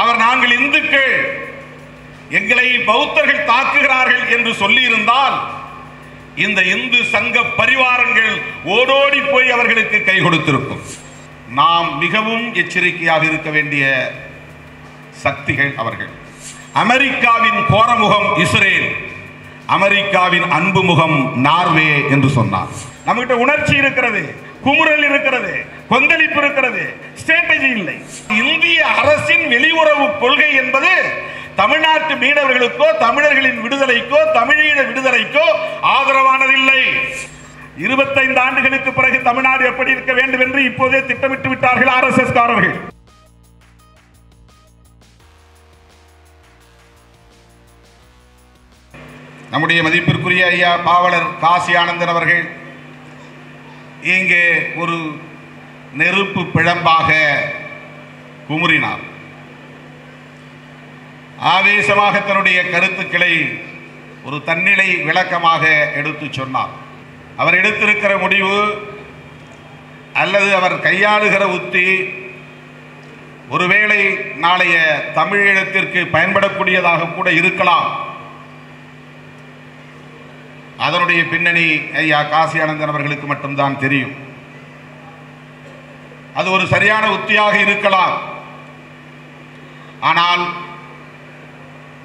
அவர் நாங்கள் இந்துக்கள். எங்களை பௌத்தர்கள் தாக்குகிறார்கள் என்று சொல்லியிருந்தால் இந்த இந்து சங்க பரிவாரங்கள் ஓடோடி போய் அவர்களுக்கு கை கொடுத்திருக்கும். நாம் மிகவும் எச்சரிக்கையாக இருக்க வேண்டிய சக்திகள் அவர்கள். அமெரிக்காவின் கோரமுகம் இஸ்ரேல் அமெரிக்காவின் அன்பு முகம் நார்வே என்று சொன்னார். நம்மகிட்ட உணர்ச்சி இருக்கிறது குமுறல் இருக்கிறது கொந்தளிப்பு இருக்கிறது ஸ்ட்ராட்டஜி இல்லை. கொள்கை என்பது தமிழ்நாட்டு மீனவர்களுக்கோ தமிழர்களின் விடுதலைக்கோ தமிழீழ விடுதலைக்கோ ஆதரவானதில்லை. இருபத்தைந்து ஆண்டுகளுக்கு பிறகு தமிழ்நாடு எப்படி இருக்க வேண்டும் என்று இப்போதே திட்டமிட்டு விட்டார்கள் ஆர்எஸ்எஸ் காரர்கள். நம்முடைய மதிப்பிற்குரிய ஐயா பாவலர் காசி ஆனந்தன் அவர்கள் இங்கே ஒரு நெருப்பு பிழம்பாக குமுறினார். ஆவேசமாக தன்னுடைய கருத்துக்களை ஒரு தன்னிலை விளக்கமாக எடுத்து சொன்னார். அவர் எடுத்திருக்கிற முடிவு அல்லது அவர் கையாளுகிற உத்தி ஒருவேளை நாளைய தமிழீழத்திற்கு பயன்படக்கூடியதாக கூட இருக்கலாம். அதனுடைய பின்னணி ஐயா காசி ஆனந்தன் அவர்களுக்கு மட்டும்தான் தெரியும். அது ஒரு சரியான உத்தியாக இருக்கலாம். ஆனால்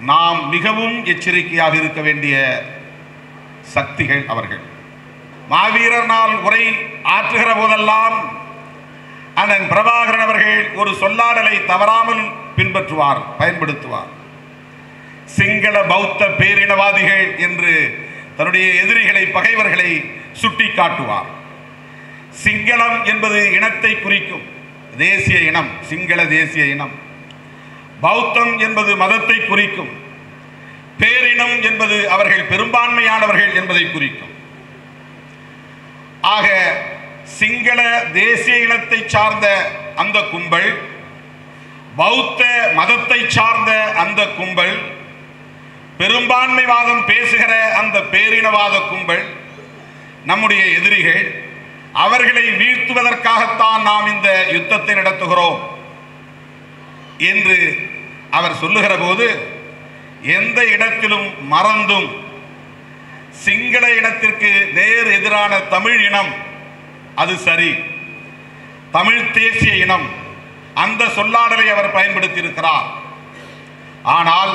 நாம் மிகவும் எச்சரிக்கையாக இருக்க வேண்டிய சக்திகள் அவர்கள். மாவீரர் நாள் உரை ஆற்றுகிற போதெல்லாம் அண்ணன் பிரபாகரன் அவர்கள் ஒரு சொல்லாடலை தவறாமல் பின்பற்றுவார் பயன்படுத்துவார். சிங்கள பௌத்த பேரினவாதிகள் என்று தன்னுடைய எதிரிகளை பகைவர்களை சுட்டி காட்டுவார் சிங்களம் என்பது இனத்தை குறிக்கும். தேசிய இனம் சிங்கள தேசிய இனம். பௌத்தம் என்பது மதத்தை குறிக்கும். பேரினம் என்பது அவர்கள் பெரும்பான்மையானவர்கள் என்பதை குறிக்கும். ஆக சிங்கள தேசிய இனத்தை சார்ந்த அந்த கும்பல் பௌத்த மதத்தை சார்ந்த அந்த கும்பல் பெரும்பான்மைவாதம் பேசுகிற அந்த பேரினவாத கும்பல் நம்முடைய எதிரிகள் அவர்களை வீழ்த்துவதற்காகத்தான் நாம் இந்த யுத்தத்தை நடத்துகிறோம் என்று அவர் சொல்லுகிற போது எந்த இடத்திலும் மறந்தும். சிங்கள இனத்திற்கு நேர் எதிரான தமிழ் இனம் அது சரி. தமிழ் தேசிய இனம் அந்த சொல்லாடலை அவர் பயன்படுத்தியிருக்கிறார். ஆனால்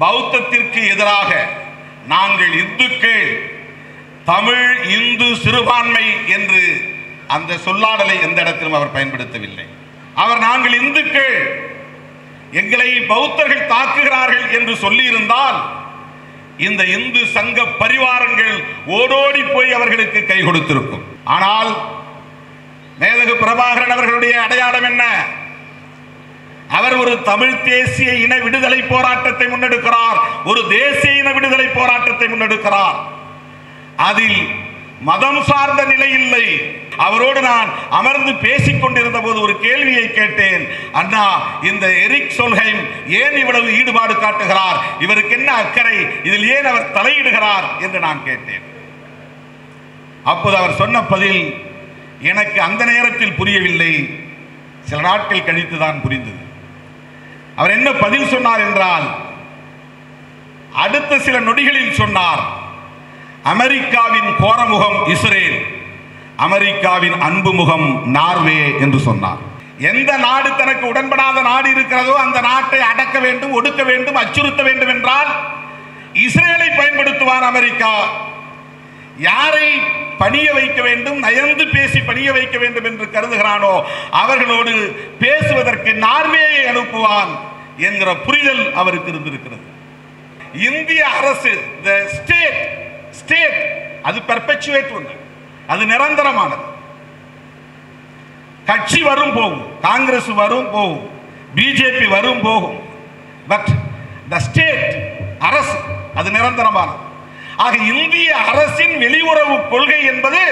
பௌத்தத்திற்கு எதிராக நாங்கள் இந்துக்கள் தமிழ் இந்து சிறுபான்மை என்று அந்த சொல்லாடலை எந்த இடத்திலும் அவர் பயன்படுத்தவில்லை. அவர் நாங்கள் இந்துக்கள் எங்களை பௌத்தர்கள் தாக்குகிறார்கள் என்று சொல்லியிருந்தால் இந்த இந்து சங்க பரிவாரங்கள் ஓடோடி போய் அவர்களுக்கு கை கொடுத்திருக்கும். ஆனால் மேதகு பிரபாகரன் அவர்களுடைய அடையாளம் என்ன? அவர் ஒரு தமிழ் தேசிய இன விடுதலை போராட்டத்தை முன்னெடுக்கிறார். ஒரு தேசிய இன விடுதலை போராட்டத்தை முன்னெடுக்கிறார். அதில் மதம் சார்ந்த நிலை இல்லை. அவரோடு நான் அமர்ந்து பேசிக் கொண்டிருந்த போது ஒரு கேள்வியை கேட்டேன். அண்ணா இந்த எரிக் சொல்ஹைம் ஏன் இவ்வளவு ஈடுபாடு காட்டுகிறார்? இவருக்கு என்ன அக்கறை? இதில் ஏன் அவர் தலையிடுகிறார்? என்று நான் கேட்டேன். அப்போது அவர் சொன்ன பதில் எனக்கு அந்த நேரத்தில் புரியவில்லை. சில நாட்கள் கழித்து தான் புரிந்தது. அவர் என்ன பதில் சொன்னார் என்றால் அடுத்த சில நொடிகளில் சொன்னார். அமெரிக்காவின் கோரமுகம் இஸ்ரேல். அமெரிக்காவின் அன்பு முகம் நார்வே என்று சொன்னார். எந்த நாடு தனக்கு உடன்படாத நாடு இருக்கிறதோ அந்த நாட்டை அடக்க வேண்டும் ஒடுக்க வேண்டும் அச்சுறுத்த வேண்டும் என்றால் இஸ்ரேலை பயன்படுத்துவார் அமெரிக்கா. யாரை பணிய வைக்க வேண்டும் நயந்து பேசி பணிய வைக்க வேண்டும் என்று கருதுகிறானோ அவர்களோடு பேசுவதற்கு நார்வேயை அனுப்புவான் என்கிற புரிதல் அவருக்கு இருந்திருக்கிறது. இந்திய அரசு த ஸ்டேட் ஸ்டேட் அது பெர்பெச்சுவேட் ஒன்று அது நிரந்தரமானது. கட்சி வரும் போகும் காங்கிரஸ் வரும் போகும் பிஜேபி வரும் போகும். பட் த ஸ்டேட் அரசு அது நிரந்தரமானது. ஆக இந்திய அரசின் வெளியுறவு கொள்கை என்பது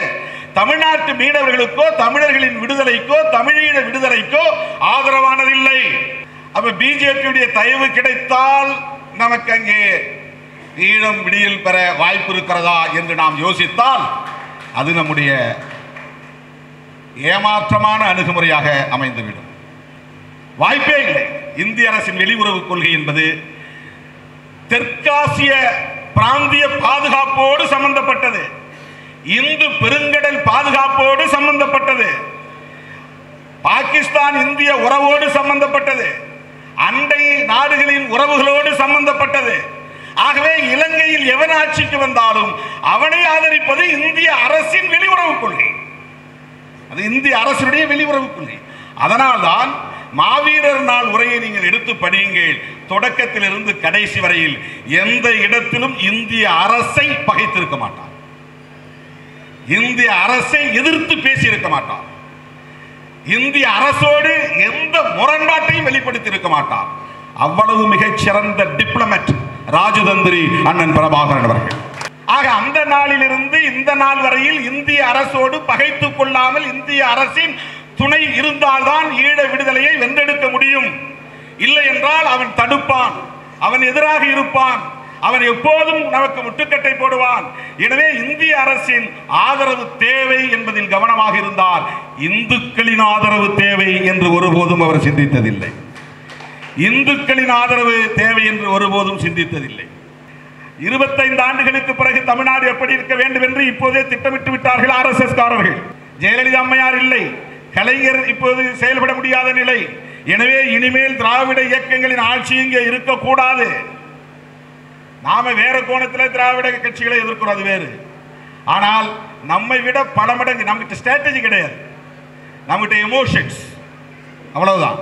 தமிழ்நாட்டு மீனவர்களுக்கோ தமிழர்களின் விடுதலைக்கோ தமிழீழ விடுதலைக்கோ ஆதரவானதில்லை. அப்ப பிஜேபியுடைய தயவு கிடைத்தால் நமக்கு அங்கே ஈழம் விடியல் பெற வாய்ப்பு இருக்கிறதா என்று நாம் யோசித்தால் அது நம்முடைய ஏமாற்றமான அணுகுமுறையாக அமைந்துவிடும். வாய்ப்பே இல்லை. இந்திய அரசின் வெளியுறவு கொள்கை என்பது தெற்காசிய பிராந்திய பாதுகாப்போடு சம்பந்தப்பட்டது. இந்து பெருங்கடல் பாதுகாப்போடு சம்பந்தப்பட்டது. பாகிஸ்தான் இந்திய உறவோடு சம்பந்தப்பட்டது. அண்டை நாடுகளின் உறவுகளோடு சம்பந்தப்பட்டது. ஆகவே இலங்கையில் எவன் ஆட்சிக்கு வந்தாலும் அவனை ஆதரிப்பது இந்திய அரசின் வெளியுறவு கொள்கை அது இந்திய அரசுடைய வெளியுறவு கொள்கை அதனால்தான் மாவீரர் நாள் உரையை நீங்கள் எடுத்து படியுங்கள். தொடக்கத்திலிருந்து கடைசி வரையில் எந்த இடத்திலும் இந்திய அரசை பகைத்திருக்க மாட்டார் இந்திய அரசை எதிர்த்து பேசியிருக்க மாட்டார் இந்திய அரசோடு எந்த முரண்பாட்டையும் வெளிப்படுத்தி இருக்க மாட்டார் அவ்வளவு மிகச்சிறந்த டிப்ளமேட் ராஜதந்திரி அண்ணன் பிரபாகரன் அவர்கள். ஆக அந்த நாளிலிருந்து இந்த நாள் வரையில் இந்திய அரசோடு பகைத்துக் கொள்ளாமல் இந்திய அரசின் துணை இருந்தால்தான் ஈழ விடுதலையை வென்றெடுக்க முடியும். இல்லை என்றால் அவன் தடுப்பான். அவன் எதிராக இருப்பான். அவன் எப்போதும் நமக்கு முட்டுக்கட்டை போடுவான். எனவே இந்திய அரசின் ஆதரவு தேவை என்பதில் கவனமாக இருந்தார் இந்துக்களின் ஆதரவு தேவை என்று ஒருபோதும் அவர் சிந்தித்ததில்லை. இந்துக்களின் ஆதரவு தேவை என்று ஒருபோதும் சிந்தித்ததில்லை. இருபத்தைந்து ஆண்டுகளுக்கு பிறகு தமிழ்நாடு எப்படி இருக்க வேண்டும் என்று இப்போதே திட்டமிட்டு விட்டார்கள் ஆர்எஸ்எஸ் காரர்கள். ஜெயலலிதா அம்மையார் இல்லை. கலைஞர் இப்போது செயல்பட முடியாத நிலை. எனவே இனிமேல் திராவிட இயக்கங்களின் ஆட்சி இங்கே இருக்கக்கூடாது. நாம வேற கோணத்தில் திராவிட கட்சிகளை எதிர்க்கிறோம் அது வேறு. ஆனால் நம்மை விட பல மடங்கு நம்மகிட்ட ஸ்ட்ராட்டஜி கிடையாது. நம்மகிட்ட எமோஷன்ஸ் அவ்வளவுதான்.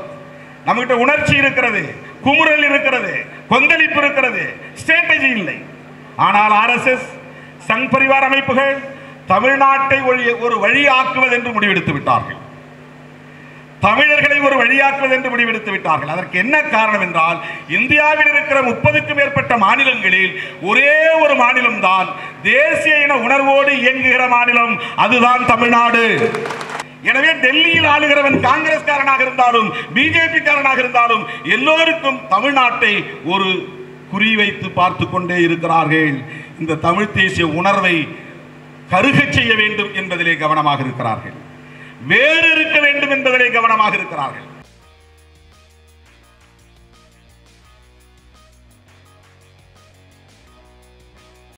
நம்மகிட்ட உணர்ச்சி இருக்கிறது குமுறல் இருக்கிறது கொந்தளிப்பு இருக்கிறது ஸ்ட்ராட்டஜி இல்லை. ஆனால் ஆர்எஸ்எஸ் சங் பரிவார் அமைப்புகள் தமிழ்நாட்டை ஒரு- ஒரு வழியாக்குவது என்று முடிவெடுத்து விட்டார்கள். தமிழர்களை ஒரு வழியாக்குவது என்று முடிவெடுத்து விட்டார்கள். அதற்கு என்ன காரணம் என்றால் இந்தியாவில் இருக்கிற முப்பதுக்கும் மேற்பட்ட மாநிலங்களில் ஒரே ஒரு மாநிலம்தான் தேசிய இன உணர்வோடு இயங்குகிற மாநிலம் அதுதான் தமிழ்நாடு. எனவே டெல்லியில் ஆளுகிறவன் காங்கிரஸ்காரனாக இருந்தாலும் பிஜேபி காரனாக இருந்தாலும் எல்லோருக்கும் தமிழ்நாட்டை ஒரு குறிவைத்து பார்த்து கொண்டே இருக்கிறார்கள். இந்த தமிழ் தேசிய உணர்வை கருகச் செய்ய வேண்டும் என்பதிலே கவனமாக இருக்கிறார்கள். வேறு இருக்க வேண்டும் என்பதிலே கவனமாக இருக்கிறார்கள்.